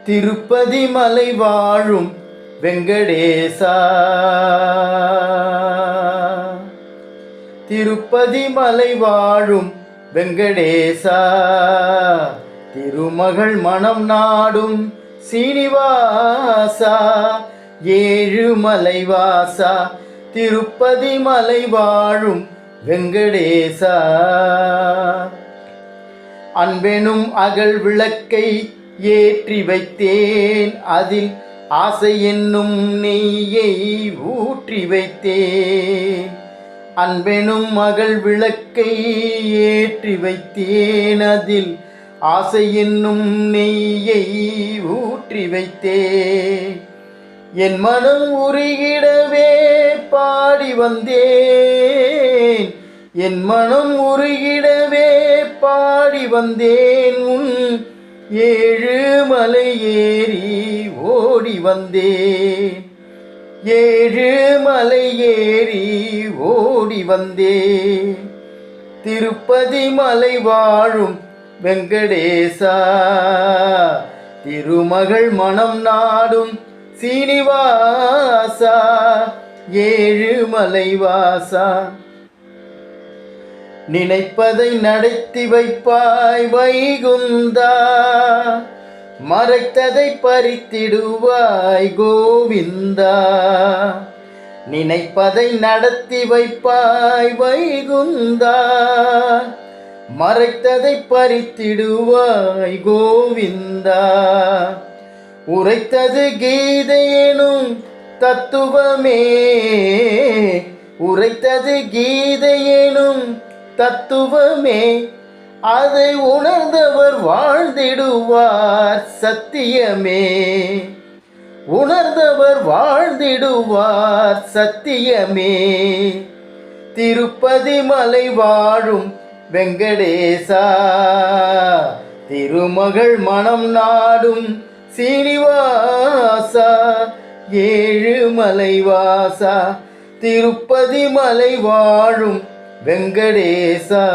திருப்பதி மலை வாழும் வெங்கடேசா. திருப்பதி மலை வாழும் வெங்கடேசா. திருமகள் மனம் நாடும் சீனிவாசா. ஏழு மலைவாசா திருப்பதி மலை வாழும் வெங்கடேசா. அன்பெனும் அகல் விளக்கை ஏற்றி வைத்தேன். அதில் ஆசை என்னும் நெய்யை ஊற்றி வைத்தேன். அன்பெனும் மகள் விளக்கை ஏற்றி வைத்தேன். அதில் ஆசை என்னும் நெய்யை ஊற்றி வைத்தேன். என் மனம் உருகிடவே பாடி வந்தேன். என் மனம் உருகிடவே பாடி வந்தேன். உன் ஏழு மலை ஏறி ஓடி வந்தேன். ஏழு மலை ஏறி ஓடி வந்தேன். திருப்பதி மலை வாழும் வெங்கடேசா திருமகள் மனம் நாடும் சீனிவாசா ஏழு மலைவாசா. நினைப்பதை நடத்தி வைப்பாய் வைகுந்தா மறைத்ததை பறித்திடுவாய் கோவிந்தா. நினைப்பதை நடத்தி வைப்பாய் வைகுந்தா. மறைத்ததை பறித்திடுவாய் கோவிந்தா. உரைத்தது கீதையெனும் தத்துவமே. உரைத்தது கீதையெனும் தத்துவமே. அதை உணர்ந்தவர் வாழ்ந்திடுவார் சத்தியமே. உணர்ந்தவர் வாழ்ந்திடுவார் சத்தியமே. திருப்பதி மலை வாழும் வெங்கடேசா திருமகள் மனம் நாடும் சீனிவாசா ஏழு மலைவாசா திருப்பதி மலை வாழும் வெங்கடேசா.